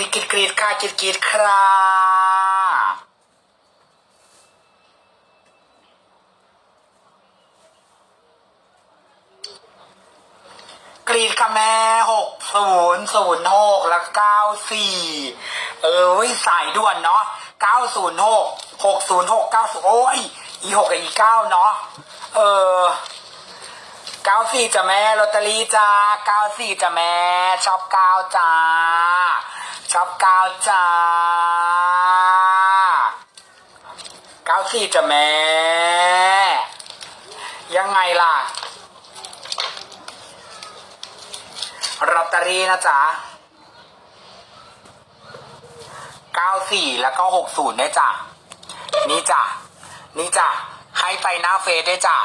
รีดกรีดกรีดค่ะกรีดกรีดครากรีดค่ะแม่หกศูนย์ศูนย์หกแล้วเก้าสี่เออเว้ยสายด่วนเนาะเก้าศูนย์หกหกศูนย์หกเก้าศูนย์โอ้ยอีหกกับอีเก้าเนาะเออเก้าสี่จ้ะแม่ลอตเตอรี่จ้าเก้าสี่จ้ะแม่ชอบเก้าจ้า ชอบเก้าจ้าเก้าสี่จ้ะแม่ ยังไงล่ะลอตเตอรี่นะจ๊ะเก้าสี่แล้วก็หกศูนย์ด้จ้ะ นี่จ้ะ นี่จ้ะ ให้ไปหน้าเฟซด้จ้ะ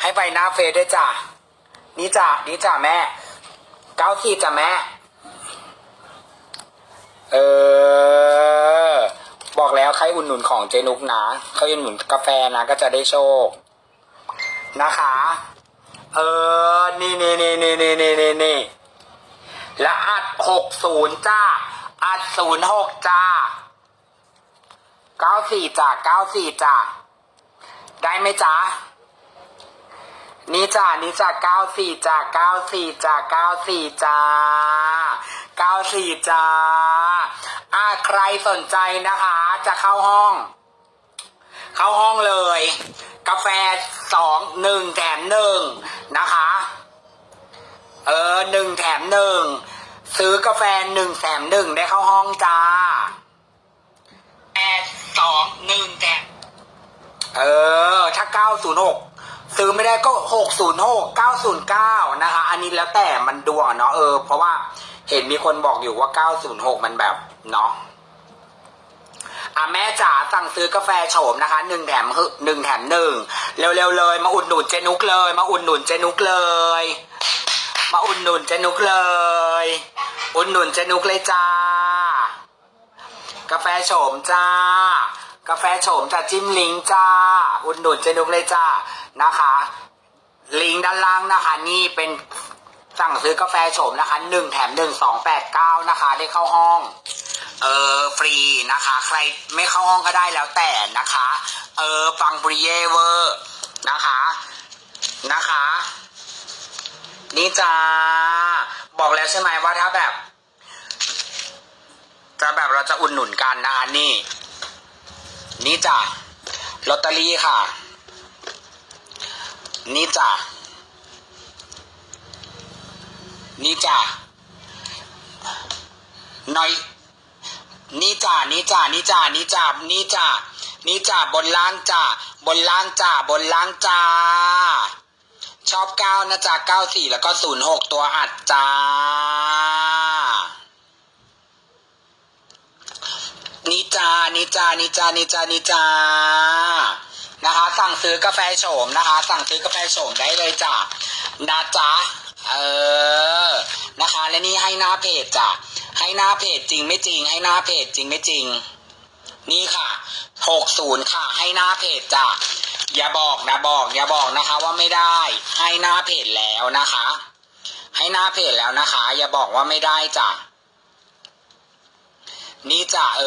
ให้ไปหน้าเฟซด้จ้ะ นี่จ้ะ นี่จ้ะแม่ เก้าสี่จ้ะแม่ เออ บอกแล้วใครอุ่นหนุนของเจนุกนะเขาอุ่นหนุนกาแฟนะก็จะได้โชค นะคะ เออ นี่นี่นี่นี่นี่นี่นี่นี่และอัดหกศูนย์จ้า อัดศูนย์หกจ้าเก้าสี่จ้าเก้าสี่จ้า ได้ไหมจ้า นี่จ้านี่จ้าเก้าสี่จ้าเก้าสี่จ้าเก้าสี่จ้าเก้าสี่จ้าอ่าใครสนใจนะคะ จะเข้าห้อง เข้าห้องเลย กาแฟสองหนึ่งแถมหนึ่งนะคะ เออหนึ่งแถมหนึ่งซื้อกาแฟหนึ่งแถมหนึ่งได้เข้าห้องจ้าแปดสองหนึ่งแถมเออ ถ้า906 ซื้อไม่ได้ก็606 909นะคะ อันนี้แล้วแต่มันดวงเนาะเออ เพราะว่าเห็นมีคนบอกอยู่ว่า906มันแบบเนาะอะแม่จ๋าสั่งซื้อกาแฟโฉมนะคะหนึ่งแถมหนึ่งแถมหนึ่งเร็วๆเลย มาอุดหนุนเจนุกเลย มาอุดหนุนเจนุกเลย มาอุดหนุนเจนุกเลย อุดหนุนเจนุกเลยจ้า กาแฟโฉมจ้า กาแฟโฉมจะจิ้มลิงจ้า อุดหนุนเจนุกเลยจ้านะคะ ลิงก์ด้านล่างนะคะ นี่เป็นสั่งซื้อกาแฟโฉมนะคะหนึ่งแถมหนึ่งสองแปดเก้านะคะ ได้เข้าห้อง เออฟรีนะคะ ใครไม่เข้าห้องก็ได้แล้วแต่นะคะ เออฟังบริเยเวอร์นะคะนะคะ นี่จ้าบอกแล้วใช่ไหมว่าถ้าแบบ จะแบบเราจะอุดหนุนกันนะคะนี่ นี่จ้ะ ลอตเตอรี่ค่ะ นี่จ้ะนี่จ้ะน่อยนี่จ้ะนี่จ้ะนี่จ้ะนี่จ้ะนี่จ้ะนี่จ้ะบนล่างจ้ะบนล่างจ้ะบนล่างจ้าชอบเก้านะจ้ะเก้าสี่แล้วก็ศูนย์หกตัวอัดจ้า นิจานิจานิจานิจานิจานะคะ สั่งซื้อกาแฟโฉมนะคะ สั่งซื้อกาแฟโฉมได้เลยจ้ะนะจ๊ะเออนะคะและนี่ให้หน้าเพจจ้ะให้หน้าเพจจริงไม่จริง ให้หน้าเพจจริงไม่จริง นี่ค่ะหกศูนย์ค่ะ ให้หน้าเพจจ้ะอย่าบอกนะบอกอย่าบอกนะคะว่าไม่ได้ ให้หน้าเพจแล้วนะคะ ให้หน้าเพจแล้วนะคะ อย่าบอกว่าไม่ได้จ้ะ นี่จ้ะเอ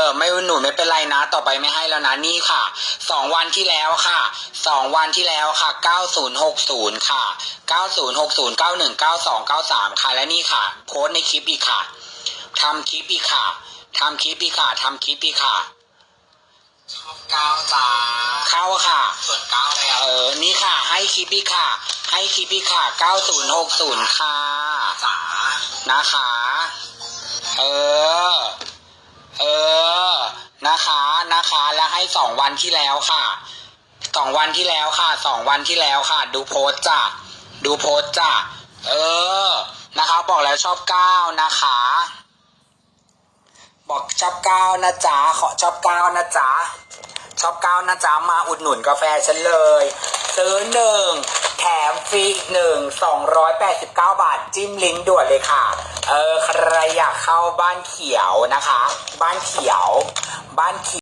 อ ไม่อุดหนุนไม่เป็นไรนะ ต่อไปไม่ให้แล้วนะนี่ค่ะสองวันที่แล้วค่ะสองวันที่แล้วค่ะเก้าศูนย์หกศูนย์ค่ะเก้าศูนย์หกศูนย์เก้าหนึ่งเก้าสองเก้าสามค่ะและนี่ค่ะ โพสต์ในคลิปอีกค่ะทำคลิปอีกค่ะทำคลิปอีกค่ะทำคลิปอีกค่ะชอบเก้าจ้าเข้าค่ะ ส่วนเก้าเลยเออนี่ค่ะ ให้คลิปอีกค่ะ ให้คลิปอีกค่ะเก้าศูนย์หกศูนย์ค่ะจ้านะคะ เออ เออ นะคะนะคะแล้วให้สองวันที่แล้วค่ะสองวันที่แล้วค่ะสองวันที่แล้วค่ะ ดูโพสจ้ะดูโพสจ้ะเออ นะคะบอกแล้วชอบก้าวนะคะ บอกชอบก้าวนะจ๊ะขอชอบก้าวนะจ๊ะชอบก้าวนะจ๊ะมาอุดหนุนกาแฟฉันเลย ซื้อหนึ่ง ถมฟรีอีกหนึ่งสองร้อยแปดสิบเก้าบาท จิ้มลิงก์ด่วนเลยค่ะ เออ ใครอยากเข้าบ้านเขียวนะคะ บ้านเขียว บ้านเขียว